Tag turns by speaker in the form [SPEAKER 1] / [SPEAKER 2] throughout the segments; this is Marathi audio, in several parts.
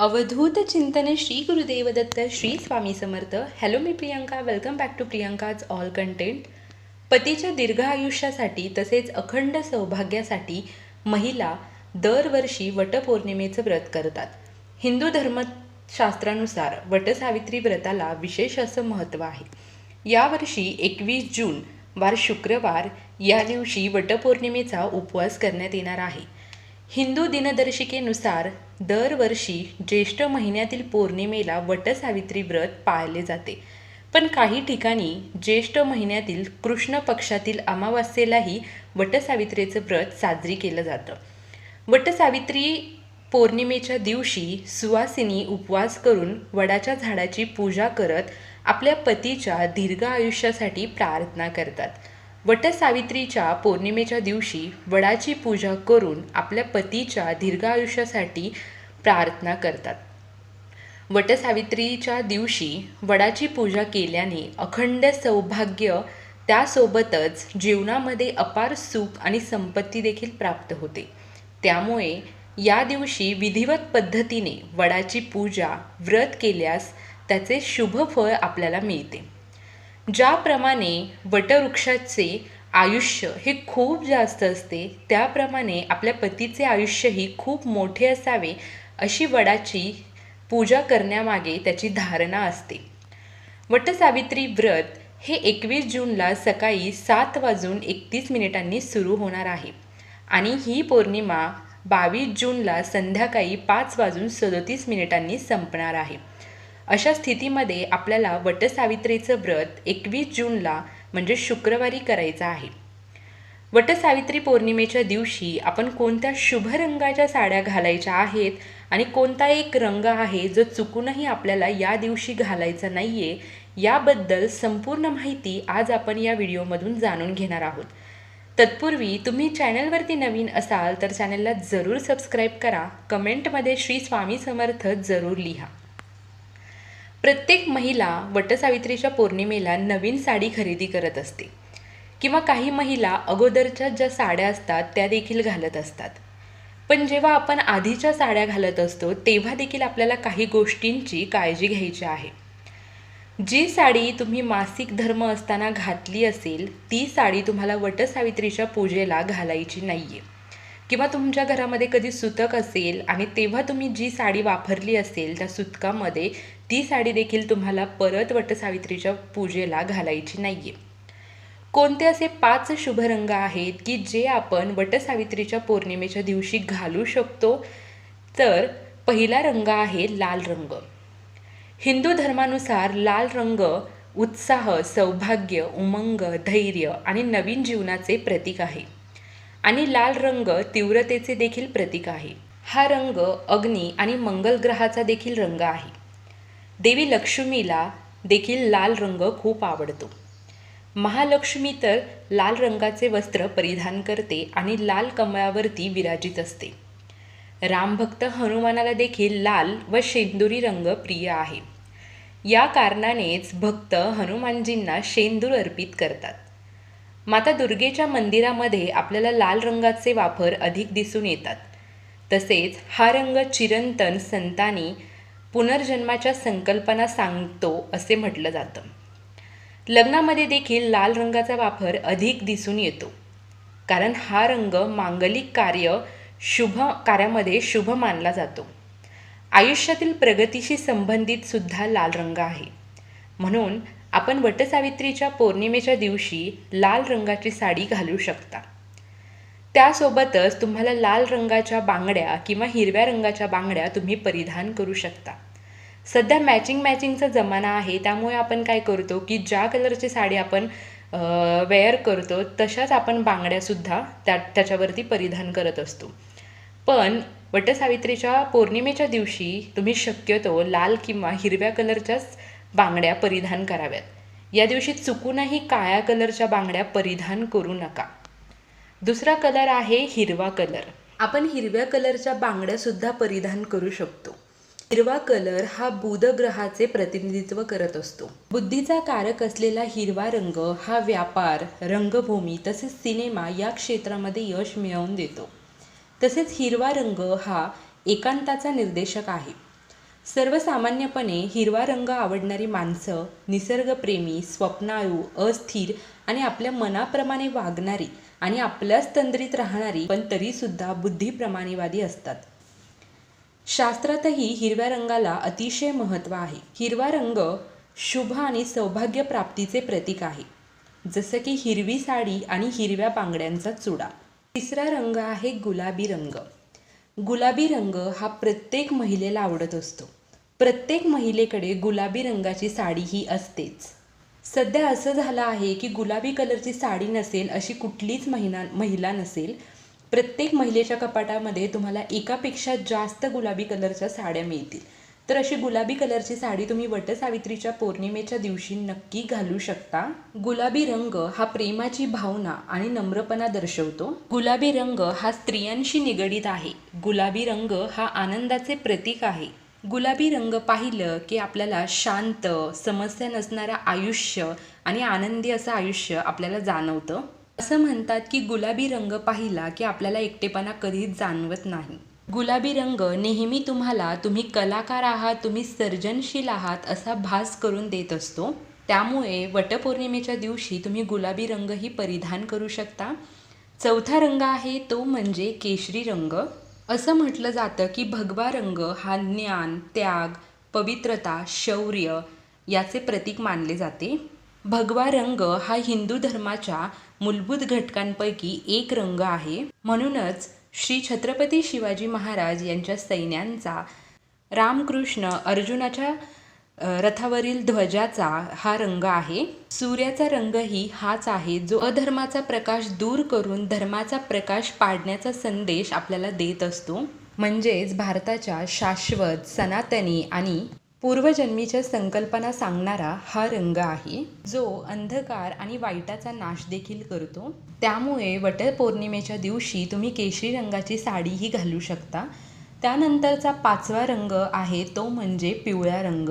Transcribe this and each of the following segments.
[SPEAKER 1] अवधूत चिंतन Shri Gurudev Datta Shri Swami Samarth. Hello me Priyanka. Welcome back to Priyanka's all content पतीच्या दीर्घ आयुष्यासाठी तसेच अखंड सौभाग्यासाठी महिला दरवर्षी वटपौर्णिमेचं व्रत करतात. हिंदू धर्मशास्त्रानुसार वटसावित्री व्रताला विशेष असं महत्त्व आहे. यावर्षी एकवीस जून वार शुक्रवार या दिवशी वटपौर्णिमेचा उपवास करण्यात येणार आहे. हिंदू दिनदर्शिकेनुसार दरवर्षी ज्येष्ठ महिन्यातील पौर्णिमेला वटसावित्री व्रत पाळले जाते. पण काही ठिकाणी ज्येष्ठ महिन्यातील कृष्ण पक्षातील अमावास्येलाही वटसावित्रीचं व्रत साजरी केलं जातं. वटसावित्री पौर्णिमेच्या दिवशी सुवासिनी उपवास करून वडाच्या झाडाची पूजा करत आपल्या पतीच्या दीर्घ आयुष्यासाठी प्रार्थना करतात. वटसावित्रीच्या पौर्णिमेच्या दिवशी वडाची पूजा करून आपल्या पतीच्या दीर्घ आयुष्यासाठी प्रार्थना करतात. वटसावित्रीच्या दिवशी वडाची पूजा केल्याने अखंड सौभाग्य त्यासोबतच जीवनामध्ये अपार सुख आणि संपत्ती देखील प्राप्त होते. त्यामुळे या दिवशी विधिवत पद्धतीने वडाची पूजा व्रत केल्यास त्याचे शुभ फळ आपल्याला मिळते. ज्याप्रमाणे वटवृक्षाचे आयुष्य हे खूप जास्त असते त्याप्रमाणे आपल्या पतीचे आयुष्यही खूप मोठे असावे अशी वडाची पूजा करण्यामागे त्याची धारणा असते. वटसावित्री व्रत हे एकवीस जूनला सकाळी सात वाजून एकतीस मिनिटांनी सुरू होणार आहे आणि ही पौर्णिमा बावीस जूनला संध्याकाळी पाच वाजून सदोतीस मिनिटांनी संपणार आहे. अशा स्थितीमध्ये आपल्याला वटसावित्रीचं व्रत एकवीस जूनला म्हणजे शुक्रवारी करायचं आहे. वटसावित्री पौर्णिमेच्या दिवशी आपण कोणत्या शुभ रंगाच्या साड्या घालायच्या आहेत आणि कोणता एक रंग आहे जो चुकूनही आपल्याला या दिवशी घालायचा नाही आहे याबद्दल संपूर्ण माहिती आज आपण या व्हिडिओमधून जाणून घेणार आहोत. तत्पूर्वी तुम्ही चॅनलवरती नवीन असाल तर चॅनलला जरूर सबस्क्राईब करा कमेंटमध्ये श्री स्वामी समर्थ जरूर लिहा. प्रत्येक महिला वटसावित्रीच्या पौर्णिमेला नवीन साडी खरेदी करत असते. किंवा काही महिला अगोदरच्या ज्या साड्या असतात त्या देखील घालत असतात. पण जेव्हा आपण आधीच्या साड्या घालत असतो तेव्हा देखील आपल्याला काही गोष्टींची काळजी घ्यायची आहे. जी साडी तुम्ही मासिक धर्म असताना घातली असेल ती साडी तुम्हाला वटसावित्रीच्या पूजेला घालायची नाही आहे किंवा तुमच्या घरामध्ये कधी सुतक असेल आणि तेव्हा तुम्ही जी साडी वापरली असेल त्या सुतकामध्ये ती साडी देखील तुम्हाला परत वटसावित्रीच्या पूजेला घालायची नाही आहे कोणते असे पाच शुभ रंग आहेत की जे आपण वटसावित्रीच्या पौर्णिमेच्या दिवशी घालू शकतो? तर पहिला रंग आहे लाल रंग. हिंदू धर्मानुसार लाल रंग उत्साह सौभाग्य उमंग धैर्य आणि नवीन जीवनाचे प्रतीक आहे. आणि लाल रंग तीव्रतेचे देखील प्रतीक आहे. हा रंग अग्नी आणि मंगल ग्रहाचा देखील रंग आहे. देवी लक्ष्मीला देखील लाल रंग खूप आवडतो. महालक्ष्मी तर लाल रंगाचे वस्त्र परिधान करते आणि लाल कमळावरती विराजित असते. रामभक्त हनुमानाला देखील लाल व शेंदुरी रंग प्रिय आहे. या कारणानेच भक्त हनुमानजींना शेंदूर अर्पित करतात. माता दुर्गेच्या मंदिरामध्ये आपल्याला लाल रंगाचे वापर अधिक दिसून येतात. तसेच हा रंग चिरंतन संतांनी पुनर्जन्माच्या संकल्पना सांगतो असे म्हटलं जातं. लग्नामध्ये देखील लाल रंगाचा वापर अधिक दिसून येतो. कारण हा रंग मांगलिक कार्य शुभ कार्यामध्ये शुभ मानला जातो. आयुष्यातील प्रगतीशी संबंधित सुद्धा लाल रंग आहे. म्हणून आपण वटसावित्रीच्या पौर्णिमेच्या दिवशी लाल रंगाची साडी घालू शकता. त्यासोबतच तुम्हाला लाल रंगाच्या बांगड्या किंवा हिरव्या रंगाच्या बांगड्या तुम्ही परिधान करू शकता. सध्या मॅचिंग मॅचिंगचा जमाना आहे त्यामुळे आपण काय करतो की ज्या कलरची साडी आपण वेअर करतो तशाच आपण बांगड्यासुद्धा त्या त्याच्यावरती परिधान करत असतो. पण वटसावित्रीच्या पौर्णिमेच्या दिवशी तुम्ही शक्यतो लाल किंवा हिरव्या कलरच्याच बांगड्या परिधान कराव्यात. या दिवशी चुकूनही काळ्या कलरच्या बांगड्या परिधान करू नका. दुसरा कलर आहे हिरवा कलर आपण हिरव्या कलरच्या बांगड्यासुद्धा परिधान करू शकतो. हिरवा कलर हा बुध ग्रहाचे प्रतिनिधित्व करत असतो. बुद्धीचा कारक असलेला हिरवा रंग हा व्यापार रंगभूमी तसेच सिनेमा या क्षेत्रामध्ये यश मिळवून देतो. तसेच हिरवा रंग हा एकांताचा निर्देशक आहे. सर्वसामान्यपणे हिरवा रंग आवडणारी माणसं निसर्गप्रेमी स्वप्नाळू अस्थिर आणि आपल्या मनाप्रमाणे वागणारी आणि आपल्याच तंद्रीत राहणारी पण तरीसुद्धा बुद्धीप्रमाणेवादी असतात. शास्त्रातही हिरव्या रंगाला अतिशय महत्त्व आहे. हिरवा रंग शुभ आणि सौभाग्य प्राप्तीचे प्रतीक आहे. जसं की हिरवी साडी आणि हिरव्या बांगड्यांचा चुडा. तिसरा रंग आहे गुलाबी रंग. गुलाबी रंग हा प्रत्येक महिलेला आवडत असतो. प्रत्येक महिलेकडे गुलाबी रंगाची साडी ही असतेच. सध्या असं झालं आहे की गुलाबी कलरची साडी नसेल अशी कुठलीच महिना महिला नसेल प्रत्येक महिलेच्या कपाटामध्ये तुम्हाला एकापेक्षा जास्त गुलाबी कलरच्या साड्या मिळतील. तर अशी गुलाबी कलरची साडी तुम्ही वटसावित्रीच्या पौर्णिमेच्या दिवशी नक्की घालू शकता. गुलाबी रंग हा प्रेमाची भावना आणि नम्रपणा दर्शवतो. गुलाबी रंग हा स्त्रियांशी निगडीत आहे. गुलाबी रंग हा आनंदाचे प्रतीक आहे. गुलाबी रंग पाहिलं की आपल्याला शांत समस्या नसणारं आयुष्य आणि आनंदी असं आयुष्य आपल्याला जाणवतं. असं म्हणतात की गुलाबी रंग पाहिला की आपल्याला एकटेपणा कधीच जाणवत नाही. गुलाबी रंग नेहमी तुम्हाला तुम्ही कलाकार आहात तुम्ही सर्जनशील आहात असा भास करून देत असतो. त्यामुळे वटपौर्णिमेच्या दिवशी तुम्ही गुलाबी रंगही परिधान करू शकता. चौथा रंग आहे तो म्हणजे केशरी रंग. असं म्हटलं जातं की भगवा रंग हा ज्ञान त्याग पवित्रता शौर्य याचे प्रतीक मानले जाते. भगवा रंग हा हिंदू धर्माच्या मूलभूत घटकांपैकी एक रंग आहे. म्हणूनच श्री छत्रपती शिवाजी महाराज यांच्या सैन्यांचा रामकृष्ण अर्जुनाच्या रथावरील ध्वजाचा हा रंग आहे. सूर्याचा रंगही हाच आहे जो अधर्माचा प्रकाश दूर करून धर्माचा प्रकाश पाडण्याचा संदेश आपल्याला देत असतो. म्हणजेच भारताच्या शाश्वत सनातनी आणि पूर्वजन्मीच्या संकल्पना सांगणारा हा रंग आहे. जो अंधकार आणि वाईटाचा नाश देखील करतो. त्यामुळे वटपौर्णिमेच्या दिवशी तुम्ही केशरी रंगाची साडीही घालू शकता. त्यानंतरचा पाचवा रंग आहे तो म्हणजे पिवळा रंग.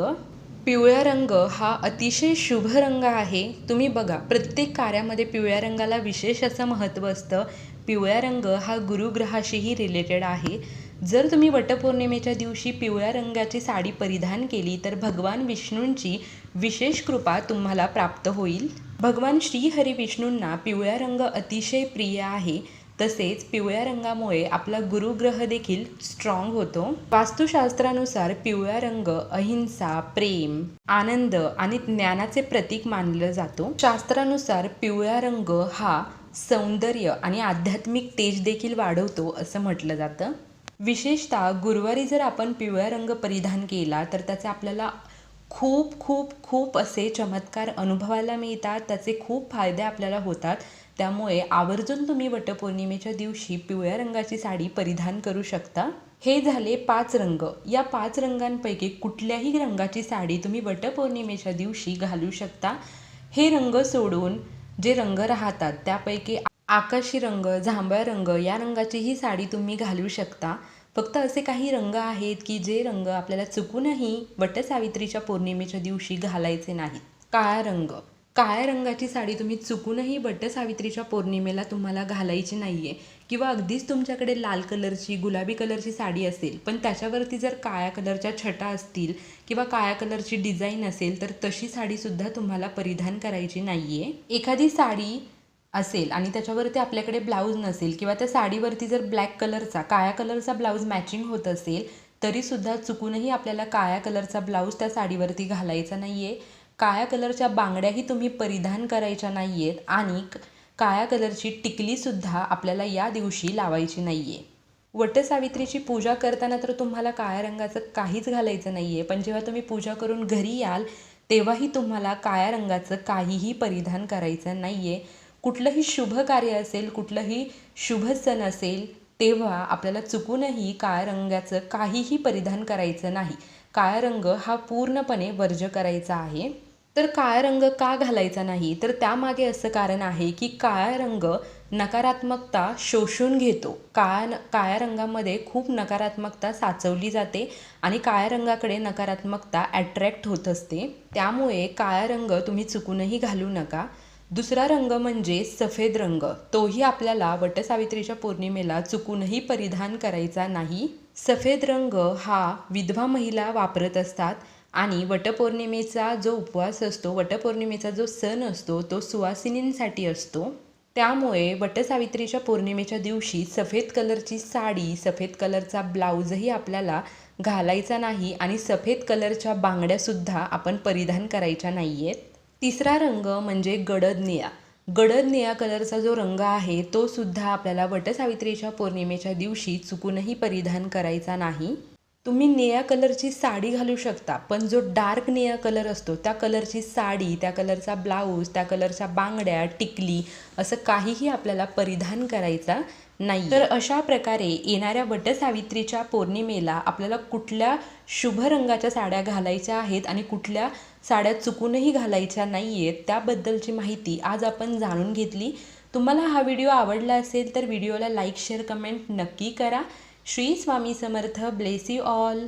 [SPEAKER 1] पिवळा रंग हा अतिशय शुभ रंग आहे. तुम्ही बघा प्रत्येक कार्यामध्ये पिवळ्या रंगाला विशेष असं महत्त्व असतं. पिवळा रंग हा गुरुग्रहाशीही रिलेटेड आहे. जर तुम्ही वटपौर्णिमेच्या दिवशी पिवळ्या रंगाची साडी परिधान केली तर भगवान विष्णूंची विशेष कृपा तुम्हाला प्राप्त होईल. भगवान श्रीहरी विष्णूंना पिवळ्या रंग अतिशय प्रिय आहे. तसेच पिवळ्या रंगामुळे आपला गुरुग्रह देखील स्ट्रॉंग होतो. वास्तुशास्त्रानुसार पिवळा रंग अहिंसा प्रेम आनंद आणि ज्ञानाचे प्रतीक मानलं जातो. शास्त्रानुसार पिवळा रंग हा सौंदर्य आणि आध्यात्मिक तेज देखील वाढवतो असं म्हटलं जातं. विशेषतः गुरुवारी जर आपण पिवळा रंग परिधान केला तर त्याचे आपल्याला खूप खूप खूप असे चमत्कार अनुभवायला मिळतात. त्याचे खूप फायदे आपल्याला होतात. त्यामुळे आवर्जून तुम्ही वटपौर्णिमेच्या दिवशी पिवळ्या रंगाची साडी परिधान करू शकता. हे झाले पाच रंग. या पाच रंगांपैकी कुठल्याही रंगाची साडी तुम्ही वटपौर्णिमेच्या दिवशी घालू शकता. हे रंग सोडून जे रंग राहतात त्यापैकी आकाशी रंग जांभळा रंग या रंगाची ही साडी तुम्ही घालू शकता. फक्त असे काही रंग आहेत की जे रंग आपल्याला चुकूनही वटसावित्रीच्या पौर्णिमेच्या दिवशी घालायचे नाहीत. काळा रंग. काळ्या रंगाची साडी तुम्ही चुकूनही वटसावित्रीच्या पौर्णिमेला तुम्हाला घालायची नाही आहे किंवा अगदीच तुमच्याकडे लाल कलरची गुलाबी कलरची साडी असेल पण त्याच्यावरती जर काळ्या कलरच्या छटा असतील किंवा काळ्या कलरची डिझाईन असेल तर तशी साडीसुद्धा तुम्हाला परिधान करायची नाही आहे एखादी साडी असेल आणि त्याच्यावरती आपल्याकडे ब्लाऊज नसेल किंवा त्या साडीवरती जर ब्लॅक कलरचा काळ्या कलरचा ब्लाऊज मॅचिंग होत असेल तरीसुद्धा चुकूनही आपल्याला काळ्या कलरचा ब्लाऊज त्या साडीवरती घालायचा नाही आहे काळ्या कलरच्या बांगड्याही तुम्ही परिधान करायच्या नाही आहेत आणि काळ्या कलरची टिकलीसुद्धा आपल्याला या दिवशी लावायची नाही आहे वटसावित्रीची पूजा करताना तर तुम्हाला काळ्या रंगाचं काहीच घालायचं नाही आहे पण जेव्हा तुम्ही पूजा करून घरी याल तेव्हाही तुम्हाला काळ्या रंगाचं काहीही परिधान करायचं नाही आहे कुठलंही शुभ कार्य असेल कुठलंही शुभ सण असेल तेव्हा आपल्याला चुकूनही काळ्या रंगाचं काहीही परिधान करायचं नाही. काळा रंग हा पूर्णपणे वर्ज करायचा आहे. तर काळा रंग का घालायचा नाही? तर त्यामागे असं कारण आहे की काळा रंग नकारात्मकता शोषून घेतो. काळ्या काळ्या रंगामध्ये खूप नकारात्मकता साचवली जाते आणि काळ्या रंगाकडे नकारात्मकता ॲट्रॅक्ट होत असते. त्यामुळे काळा रंग तुम्ही चुकूनही घालू नका. दुसरा रंग म्हणजे सफेद रंग. तोही आपल्याला वटसावित्रीच्या पौर्णिमेला चुकूनही परिधान करायचा नाही. सफेद रंग हा विधवा महिला वापरत असतात आणि वटपौर्णिमेचा जो उपवास असतो वटपौर्णिमेचा जो सण असतो तो सुवासिनींसाठी असतो. त्यामुळे वटसावित्रीच्या पौर्णिमेच्या दिवशी सफेद कलरची साडी सफेद कलरचा ब्लाऊजही आपल्याला घालायचा नाही आणि सफेद कलरच्या बांगड्यासुद्धा आपण परिधान करायच्या नाही आहेत तिसरा रंग म्हणजे गडद निळा गडद निळ्या कलरचा जो रंग आहे तो सुद्धा आपल्याला वटसावित्रीच्या पौर्णिमेच्या दिवशी चुकूनही परिधान करायचा नाही. तुम्ही निळ्या कलरची साडी घालू शकता पण जो डार्क निळा कलर असतो त्या कलरची साडी त्या कलरचा ब्लाऊज त्या कलरच्या बांगड्या टिकली असं काहीही आपल्याला परिधान करायचा नाही. तर अशा प्रकारे येणाऱ्या वटसावित्रीच्या पौर्णिमेला आपल्याला कुठल्या शुभ रंगाच्या साड्या घालायच्या आहेत आणि कुठल्या साड्या चुकूनही घालायच्या नाही आहेत त्याबद्दलची माहिती आज आपण जाणून घेतली. तुम्हाला हा व्हिडिओ आवडला असेल तर व्हिडिओला लाईक शेअर कमेंट नक्की करा. Shri Swami Samarth. Bless you all.